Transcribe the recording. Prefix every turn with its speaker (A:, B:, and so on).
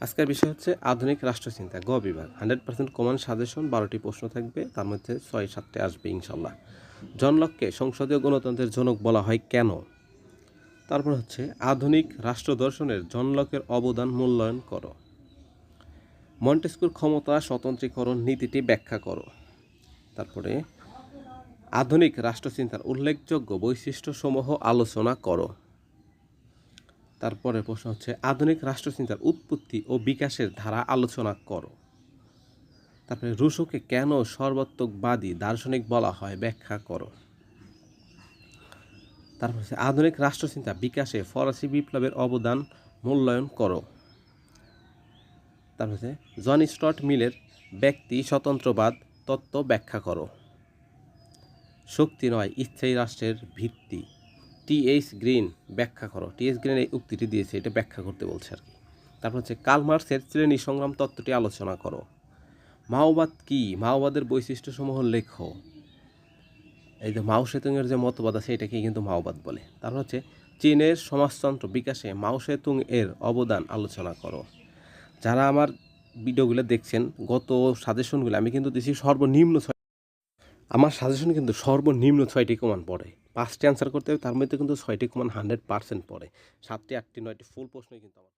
A: আজকের বিষয় হচ্ছে আধুনিক রাষ্ট্রচিন্তা। গ বিভাগ। হান্ড্রেড পার্সেন্ট কমন সাজেশন বারোটি প্রশ্ন থাকবে, তার মধ্যে ছয় সাতটি আসবে ইনশাল্লাহ। জন লককে সংসদীয় গণতন্ত্রের জনক বলা হয় কেন? তারপর হচ্ছে, আধুনিক রাষ্ট্র দর্শনের জন লকের অবদান মূল্যায়ন করো। মন্টেস্কুর ক্ষমতা স্বতন্ত্রীকরণ নীতিটি ব্যাখ্যা করো। তারপরে, আধুনিক রাষ্ট্রচিন্তার উল্লেখযোগ্য বৈশিষ্ট্যসমূহ আলোচনা করো। তারপরে প্রশ্ন হচ্ছে, আধুনিক রাষ্ট্রচিন্তার উৎপত্তি ও বিকাশের ধারা আলোচনা করো। তারপরে, রুশোকে কেন সর্বাত্মকবাদী দার্শনিক বলা হয়? ব্যাখ্যা করো। তারপর হচ্ছে, আধুনিক রাষ্ট্রচিন্তা বিকাশে ফরাসি বিপ্লবের অবদান মূল্যায়ন করো। তারপর হচ্ছে, জন স্টট মিলের ব্যক্তি, স্বতন্ত্রবাদ, তত্ত্ব ব্যাখ্যা করো। শক্তি নয়, স্থায়ী রাষ্ট্রের ভিত্তি। টিএইচ গ্রিন ব্যাখ্যা করো। টিএইচ গ্রিন এই উক্তিটি দিয়েছে, এটা ব্যাখ্যা করতে বলছে আর কি। তারপর হচ্ছে, কার্ল মার্কসের শ্রেণি সংগ্রাম তত্ত্বটি আলোচনা করো। মাওবাদ কি? মাওবাদের বৈশিষ্ট্যসমূহ লেখো। এই যে মাও সেতুংয়ের যে মতবাদ আছে এটাকে কিন্তু মাওবাদ বলে। তারপর হচ্ছে, চীনের সমাজতন্ত্র বিকাশে মাও সেতুং এর অবদান আলোচনা করো। যারা আমার ভিডিওগুলো দেখছেন, গত সাজেশনগুলো, আমি কিন্তু দিছি সর্বনিম্ন ছয় আমার সাজেশন কিন্তু সর্বনিম্ন ছয়টি কমান পড়ে। পাঁচটি অ্যান্সার করতে হবে, তার মধ্যে কিন্তু ছয়টি কমান হান্ড্রেড পার্সেন্ট পড়ে। সাতটি, আটটি, নয়টি ফুল প্রশ্নই কিন্তু আমার